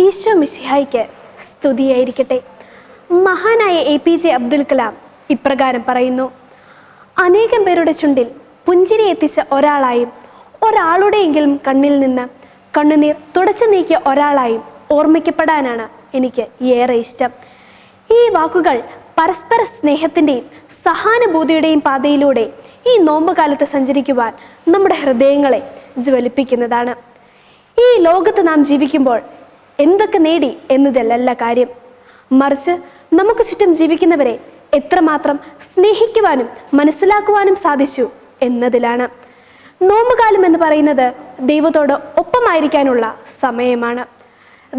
ഈശോ മിശിഹായിക്ക് സ്തുതിയായിരിക്കട്ടെ. മഹാനായ A P J Abdul Kalam ഇപ്രകാരം പറയുന്നു അനേകം പേരുടെ ചുണ്ടിൽ പുഞ്ചിരി എത്തിച്ച ഒരാളായും ഒരാളുടെയെങ്കിലും കണ്ണിൽ നിന്ന് കണ്ണുനീർ തുടച്ചു നീക്കിയ ഒരാളായും ഓർമ്മിക്കപ്പെടാനാണ് എനിക്ക് ഏറെ ഇഷ്ടം. ഈ വാക്കുകൾ പരസ്പര സ്നേഹത്തിന്റെയും സഹാനുഭൂതിയുടെയും പാതയിലൂടെ ഈ നോമ്പുകാലത്ത് സഞ്ചരിക്കുവാൻ നമ്മുടെ ഹൃദയങ്ങളെ ജ്വലിപ്പിക്കുന്നതാണ്. ഈ ലോകത്ത് നാം ജീവിക്കുമ്പോൾ എന്തൊക്കെ നേടി എന്നതല്ല കാര്യം. മറിച്ച് നമുക്ക് ചുറ്റും ജീവിക്കുന്നവരെ എത്രമാത്രം സ്നേഹിക്കുവാനും മനസ്സിലാക്കുവാനും സാധിച്ചു എന്നതിലാണ്. നോമ്പുകാലം എന്ന് പറയുന്നത് ദൈവത്തോട് ഒപ്പമായിരിക്കാനുള്ള സമയമാണ്.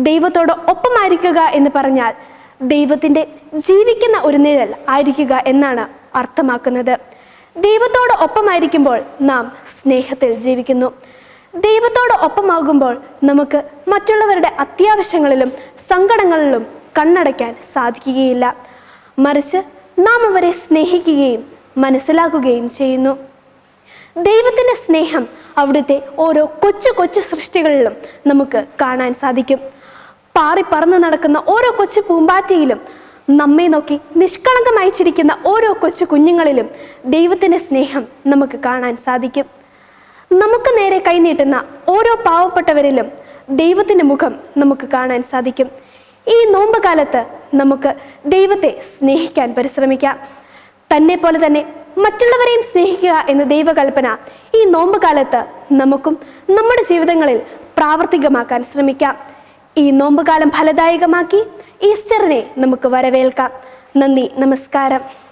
ദൈവത്തോട് ഒപ്പമായിരിക്കുക എന്ന് പറഞ്ഞാൽ ദൈവത്തിന്റെ ജീവിക്കുന്ന ഒരു നിഴൽ ആയിരിക്കുക എന്നാണ് അർത്ഥമാക്കുന്നത്. ദൈവത്തോട് ഒപ്പമായിരിക്കുമ്പോൾ നാം സ്നേഹത്തിൽ ജീവിക്കുന്നു. ദൈവത്തോട് ഒപ്പമാകുമ്പോൾ നമുക്ക് മറ്റുള്ളവരുടെ അത്യാവശ്യങ്ങളിലും സങ്കടങ്ങളിലും കണ്ണടയ്ക്കാൻ സാധിക്കുകയില്ല. മറിച്ച് നാം അവരെ സ്നേഹിക്കുകയും മനസ്സിലാക്കുകയും ചെയ്യുന്നു. ദൈവത്തിന്റെ സ്നേഹം അവിടുത്തെ ഓരോ കൊച്ചു കൊച്ചു സൃഷ്ടികളിലും നമുക്ക് കാണാൻ സാധിക്കും. പാറി പറന്ന് നടക്കുന്ന ഓരോ കൊച്ചു പൂമ്പാറ്റയിലും നമ്മെ നോക്കി നിഷ്കളങ്കമായി ചിരിക്കുന്ന ഓരോ കൊച്ചു കുഞ്ഞുങ്ങളിലും ദൈവത്തിന്റെ സ്നേഹം നമുക്ക് കാണാൻ സാധിക്കും. നമുക്ക് നേരെ കൈനീട്ടുന്ന ഓരോ പാവപ്പെട്ടവരിലും ദൈവത്തിന്റെ മുഖം നമുക്ക് കാണാൻ സാധിക്കും. ഈ നോമ്പ് കാലത്ത് നമുക്ക് ദൈവത്തെ സ്നേഹിക്കാൻ പരിശ്രമിക്കാം. തന്നെ പോലെ തന്നെ മറ്റുള്ളവരെയും സ്നേഹിക്കുക എന്ന ദൈവകൽപ്പന ഈ നോമ്പ് കാലത്ത് നമുക്കും നമ്മുടെ ജീവിതങ്ങളിൽ പ്രാവർത്തികമാക്കാൻ ശ്രമിക്കാം. ഈ നോമ്പുകാലം ഫലദായകമാക്കി ഈസ്റ്ററിനെ നമുക്ക് വരവേൽക്കാം. നന്ദി നമസ്കാരം.